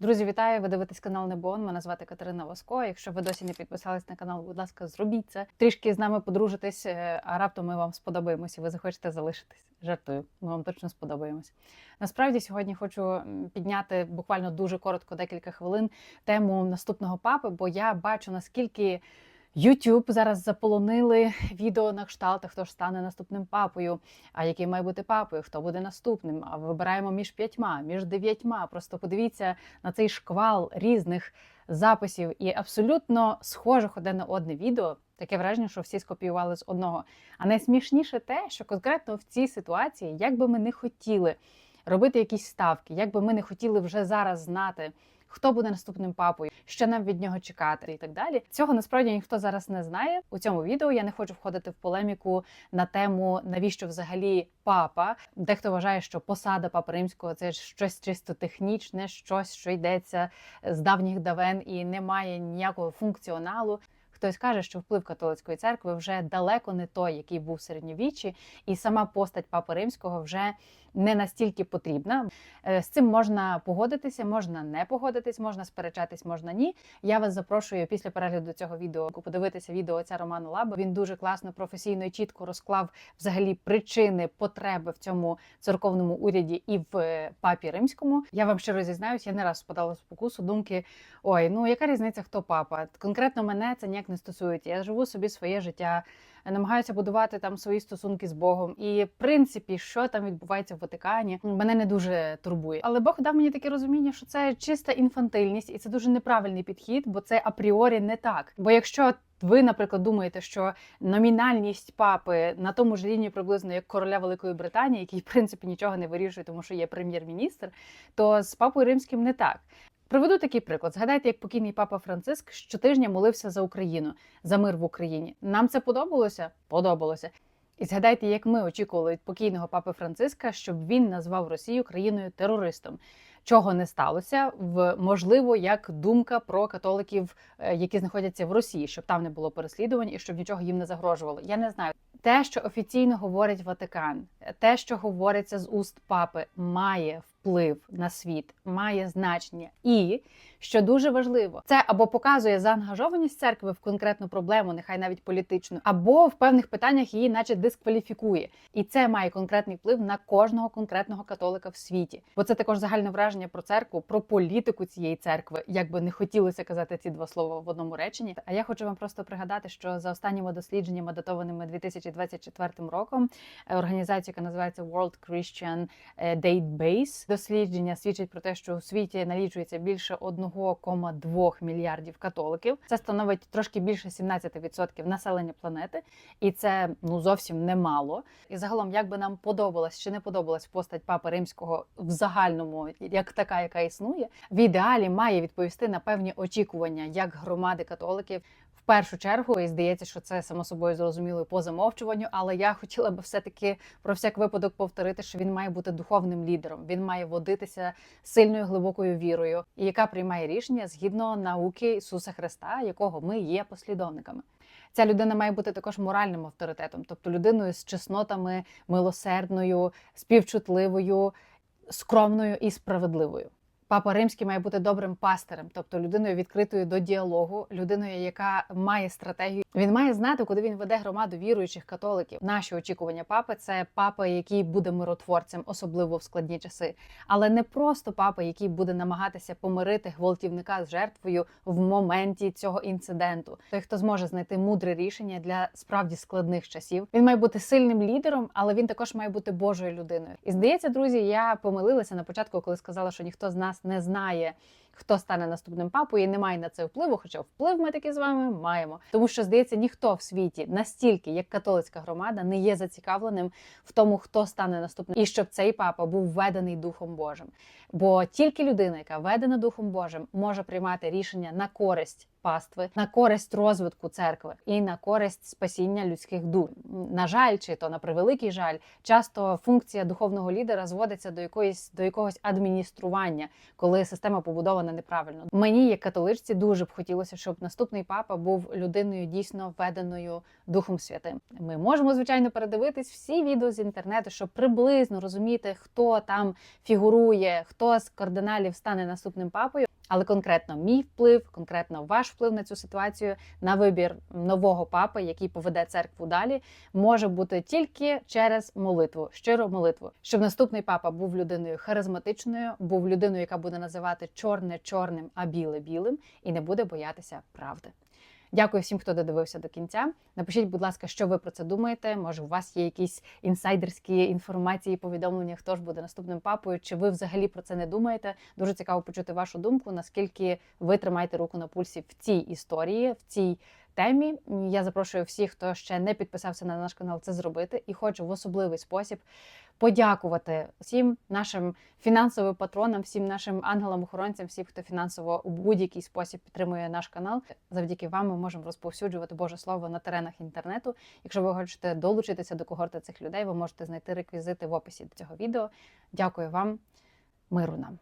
Друзі, вітаю! Ви дивитесь канал Небон. Мене звати Катерина Воско. Якщо ви досі не підписались на канал, будь ласка, зробіть це. Трішки з нами подружитесь, е, а раптом ми вам сподобаємося. і Ви захочете залишитись. Жартую, ми вам точно сподобаємось. Насправді сьогодні хочу підняти буквально дуже коротко, декілька хвилин, тему наступного папи, бо я бачу наскільки. YouTube зараз заполонили відео на кшталт, хто ж стане наступним папою, а який має бути папою, хто буде наступним. А вибираємо між п'ятьма, між дев'ятьма. Просто подивіться на цей шквал різних записів і абсолютно схожих одне на одне відео. Таке враження, що всі скопіювали з одного. А найсмішніше те, що конкретно в цій ситуації, як би ми не хотіли робити якісь ставки, як би ми не хотіли вже зараз знати. Хто буде наступним папою, що нам від нього чекати, і так далі. Цього насправді ніхто зараз не знає. У цьому відео я не хочу входити в полеміку на тему, навіщо взагалі папа. Дехто вважає, що посада папи римського це щось чисто технічне, щось, що йдеться з давніх давен і не має ніякого функціоналу. Хтось каже, що вплив католицької церкви вже далеко не той, який був в середньовіччі, і сама постать папи римського вже не настільки потрібна. Е, З цим можна погодитися, можна не погодитись, можна сперечатись, можна ні. Я вас запрошую після перегляду цього відео подивитися відео отця Романа Лаба. Він дуже класно, професійно і чітко розклав взагалі причини, потреби в цьому церковному уряді і в е, папі римському. Я вам щиро зізнаюсь, я не раз спадала спокусу думки: ой, ну яка різниця, хто папа? Конкретно мене це ніяк не стосується. Я живу собі своє життя намагаюся будувати там свої стосунки з Богом. І в принципі, що там відбувається в Ватикані, мене не дуже турбує. Але Бог дав мені таке розуміння, що це чиста інфантильність, і це дуже неправильний підхід, бо це апріорі не так. Бо якщо ви, наприклад, думаєте, що номінальність папи на тому ж рівні приблизно як короля Великої Британії, який в принципі нічого не вирішує, тому що є прем'єр-міністр, то з папою римським не так. Приведу такий приклад. Згадайте, як покійний папа Франциск щотижня молився за Україну, за мир в Україні. Нам це подобалося? Подобалося. І згадайте, як ми очікували від покійного папи Франциска, щоб він назвав Росію країною терористом. Чого не сталося, в можливо, як думка про католиків, е, які знаходяться в Росії, щоб там не було переслідувань і щоб нічого їм не загрожувало. Я не знаю. Те, що офіційно говорить Ватикан, те, що говориться з уст папи, має вплив на світ, має значення. І що дуже важливо, це або показує заангажованість церкви в конкретну проблему, нехай навіть політичну, або в певних питаннях її, наче дискваліфікує. І це має конкретний вплив на кожного конкретного католика в світі. Бо це також загальне враження про церкву, про політику цієї церкви, як би не хотілося казати ці два слова в одному реченні. А я хочу вам просто пригадати, що за останніми дослідженнями, датованими 2024 роком, е, організація, яка називається World Christian е, Database, дослідження свідчить про те, що у світі налічується більше 1,2 мільярдів католиків. Це становить трошки більше 17% населення планети, і це ну зовсім немало. І загалом, як би нам подобалась чи не подобалась постать папи римського в загальному, як така, яка існує, в ідеалі має відповісти на певні очікування як громади католиків. В першу чергу, і здається, що це само собою зрозуміло по замовчуванню, але я хотіла би все-таки про всяк випадок повторити, що він має бути духовним лідером. Він має водитися сильною глибокою вірою, і яка приймає рішення згідно науки Ісуса Христа, якого ми є послідовниками. Ця людина має бути також моральним авторитетом, тобто людиною з чеснотами, милосердною, співчутливою, скромною і справедливою. Папа Римський має бути добрим пастирем, тобто людиною відкритою до діалогу, людиною, яка має стратегію. Він має знати, куди він веде громаду віруючих католиків. Наші очікування папи це папа, який буде миротворцем, особливо в складні часи, але не просто папа, який буде намагатися помирити гвалтівника з жертвою в моменті цього інциденту. Той, хто зможе знайти мудре рішення для справді складних часів. Він має бути сильним лідером, але він також має бути Божою людиною. І здається, друзі, я помилилася на початку, коли сказала, що ніхто з нас не знає. Хто стане наступним папою, і не має на це впливу, хоча вплив ми таки з вами маємо. Тому що здається, ніхто в світі настільки, як католицька громада, не є зацікавленим в тому, хто стане наступним, і щоб цей папа був введений Духом Божим. Бо тільки людина, яка ведена Духом Божим, може приймати рішення на користь пастви, на користь розвитку церкви і на користь спасіння людських душ. На жаль, чи то на превеликий жаль, часто функція духовного лідера зводиться до якоїсь до якогось адміністрування, коли система побудована неправильно. Мені, як католичці, дуже б хотілося, щоб наступний папа був людиною дійсно введеною Духом Святим. Ми можемо звичайно передивитись всі відео з інтернету, щоб приблизно розуміти, хто там фігурує, хто з кардиналів стане наступним папою. Але конкретно мій вплив, конкретно ваш вплив на цю ситуацію, на вибір нового папи, який поведе церкву далі, може бути тільки через молитву, щиру молитву, щоб наступний папа був людиною харизматичною, був людиною, яка буде називати чорне чорним, а біле білим, і не буде боятися правди. Дякую всім, хто додивився до кінця. Напишіть, будь ласка, що ви про це думаєте. Може, у вас є якісь інсайдерські інформації, повідомлення, хто ж буде наступним папою, чи ви взагалі про це не думаєте? Дуже цікаво почути вашу думку, наскільки ви тримаєте руку на пульсі в цій історії, в цій темі. Я запрошую всіх, хто ще не підписався на наш канал, це зробити, і хочу в особливий спосіб подякувати всім нашим фінансовим патронам, всім нашим ангелам-охоронцям, всім, хто фінансово у будь-який спосіб підтримує наш канал. Завдяки вам ми можемо розповсюджувати Боже Слово на теренах інтернету. Якщо ви хочете долучитися до когорти цих людей, ви можете знайти реквізити в описі до цього відео. Дякую вам, миру нам.